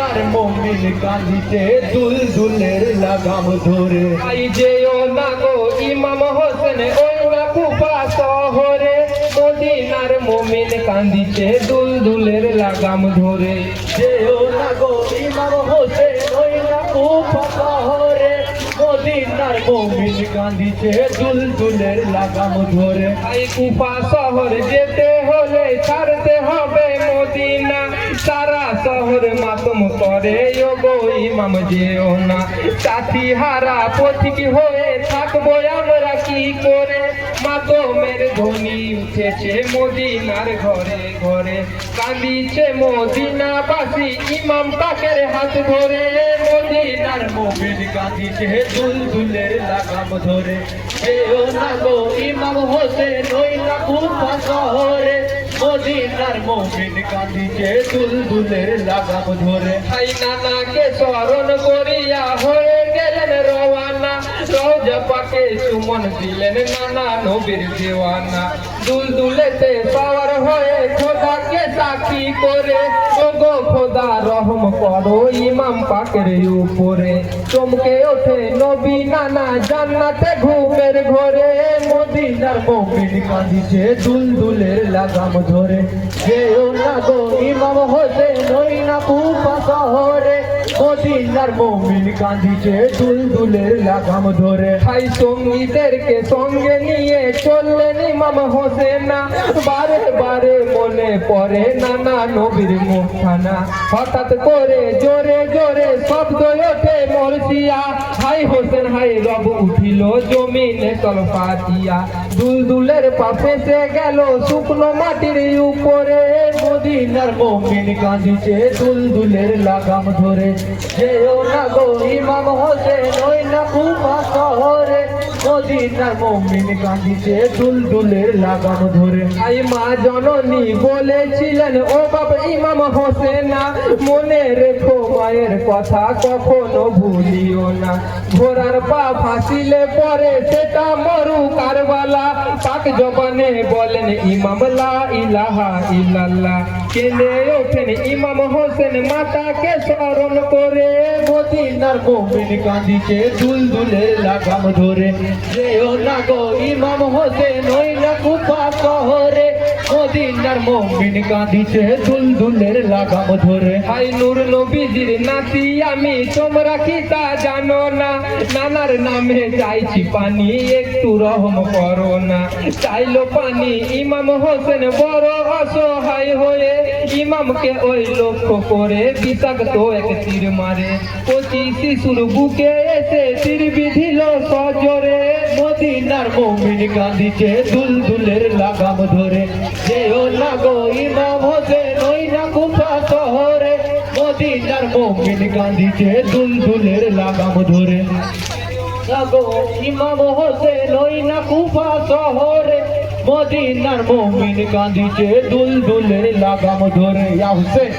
মদিনার মমিন কাঁদিতে দুল দুলের লাগাম ধরে। আই যেও না গো ইমাম হোসেন না কুফা শহরে। মদিনার মোমিন কান্দিছে দুল দুলের লাগাম ধরে। যেও না গো ইমাম হোসেন না কুফা শহরে। মদিনার মমিন কাঁদিতে দুল দুলের লাগাম ধরে। আই কুফা শহর যেতে হলে ইমাম যেও না। সাথী হারা পথিক হয়ে থাকব আমরা কি করে? মাতমের ধ্বনি উঠেছে মদিনার ঘরে ঘরে। কাঁদিছে মদিনা বাসি ইমাম পাকের হাত ধরে। মদিনার মমিন কাঁদিতে দুল দুলের লাগাম ধরে। যেও না গো ইমাম হোসেন, ওই না কুফা শহরে মদিনার মমিন কাঁদিতে দুল দুলের লাগাম ধরে। হাই নানাকে স্মরণ করিয়া হয়ে গেলেন রওয়ানা। রোজা পাকে সুমন দিলেন নানা নবীর দেওয়ানা। দুলদুলেতে পাওয়ার হয়ে খোদাকে সাক্ষী করে ওগো খোদা রহম করো, ইমাম পাকের উপরে। চমকে ওঠে নবী নানা জান্নাতে ঘুমের ঘরে। মদিনার মমিন কাঁদিছে দুল দুলের লাগাম ধরে। যেও না গো ইমাম হোসেন ওই না কুফা শহরে। মদিনার মমিন কাঁদিছে দুল দুলের লাগাম ধরে। ভাই সঙ্গীদেরকে সঙ্গে নিয়ে চললেন ইমাম হোসেনা। বারে বারে মনে পড়ে নানা নবীর মুখানা হঠাৎ করে জোরে জোরে শব্দ ওঠে মরসিয়া হাই হোসেন, হাই রব উঠিল জমিনে তলপা দিয়া। দুলদুলের পাশে সে গেল শুকনো মাটির উপরে। মদিনার মমিন কাঁদিছে দুল দুলের লাগাম ধরে। যেও না গো ইমাম হোসেন, ওই না কুফা শহরে। মদিনার মমিন কাঁদিছে দুল দুলের লাগাম ধরে। আই মা জননী বলেছিলেন, ও বাবা ইমাম হোসেনা। মনে রেখো মায়ের কথা কখনো ভুলিও না। ঘোড়ার পা ফাঁসিলে পরে সেটা মরু কারবালা। পাক জবানে বলেন, ইমাম লা ইলাহা ইল্লাল্লাহ। কেনে ওঠেন ইমাম হোসেন মাতাকে স্মরণ করে। মদিনার মমিন কাঁদিছে দুল দুলের লাগাম ধরে। যেও না গো ইমাম হোসেন, ওই না কুফা শহরে। মদিনার মমিন কাঁদিছে দুল দুলের লাগাম ধরে। হাই নূর নবীজির নাতি, আমি তোমরা কি তা জানো না? নানার নামে চাইছি পানি, একটু রহম করো না। চাইলো পানি, ইমাম হোসেন বড় অসহায় হয়ে, ইমামকে ওই লক্ষ্য করে বিষাক্ত এক তীর মারে। কচি শিশুর বুকে এসে তীর বিধিল সজরে। মদিনার মমিন দুল দুলের লাগাম ধরে। যেও না গো ইমাম হোসেন, ওই না কুফা শহরে। মদিনার মমিন দুল দুলের লাগাম ধরে। না গো ইমাম হোসেন, ওই না কুফা শহরে। মদিনার মমিন দুল দুলের লাগাম ধরে। ইয়া হোসেন।